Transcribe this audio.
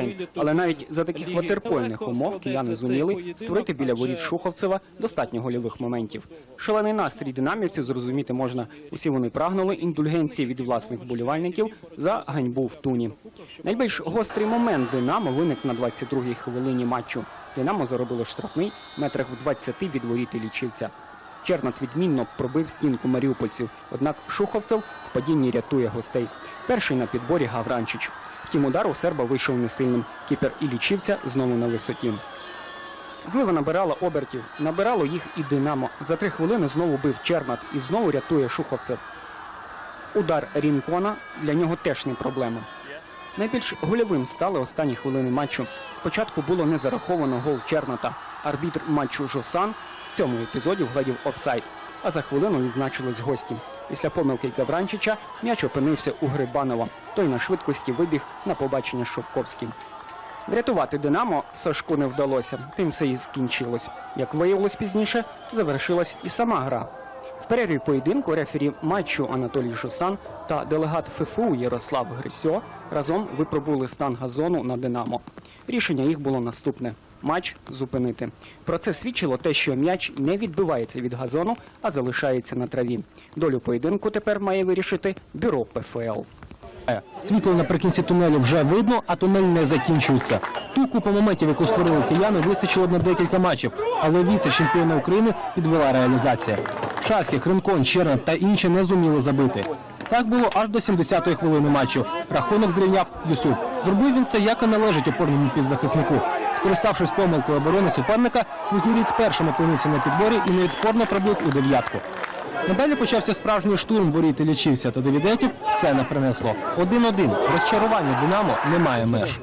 Фейн. Але навіть за таких ватерпольних умов кияни зуміли створити біля воріт Шуховцева достатньо гольових моментів. Шалений настрій динамівців зрозуміти можна. Усі вони прагнули індульгенції від власних вболівальників за ганьбу в туні. Найбільш гострий момент Динамо виник на 22-й хвилині матчу. Динамо заробило штрафний метрах в 20 від воріт лічівця. Чернат відмінно пробив стінку маріупольців, однак Шуховцев в падінні рятує гостей. Перший на підборі Гавранчич. Втім, удар у серба вийшов несильним. Кіпер і лічівця знову на висоті. Злива набирала обертів, набирало їх і Динамо. За три хвилини знову бив Чернат і знову рятує Шуховцев. Удар Рінкона для нього теж не проблема. Найбільш гольовим стали останні хвилини матчу. Спочатку було не зараховано гол Черната. Арбітр матчу Жосан в цьому епізоді вгладів офсайд. А за хвилину відзначились гості. Після помилки Гавранчича м'яч опинився у Грибанова. Той на швидкості вибіг на побачення Шовковським. Врятувати Динамо Сашку не вдалося, тим все і скінчилось. Як виявилось пізніше, завершилась і сама гра. Перерві поєдинку рефері матчу Анатолій Жосан та делегат ФФУ Ярослав Грисьо разом випробували стан газону на Динамо. Рішення їх було наступне: матч зупинити. Про це свідчило те, що м'яч не відбивається від газону, а залишається на траві. Долю поєдинку тепер має вирішити бюро ПФЛ. Світло наприкінці тунелю вже видно, а тунель не закінчується. Ту купу моментів, яку створили кияни, вистачило б на декілька матчів, але віце-чемпіона України підвела реалізація. Шаських, Ринкон, Чернат та інші не зуміли забити. Так було аж до 70-ї хвилини матчу. Рахунок зрівняв Юсуф. Зробив він це, як і належить опорному півзахиснику. Скориставшись помилкою оборони суперника, Вітвіріць першим опинився на підборі і невідпорно пробив у дев'ятку. Надалі почався справжній штурм воріт лічився та девідетів. Це не принесло. 1-1. Розчарування Динамо немає меж.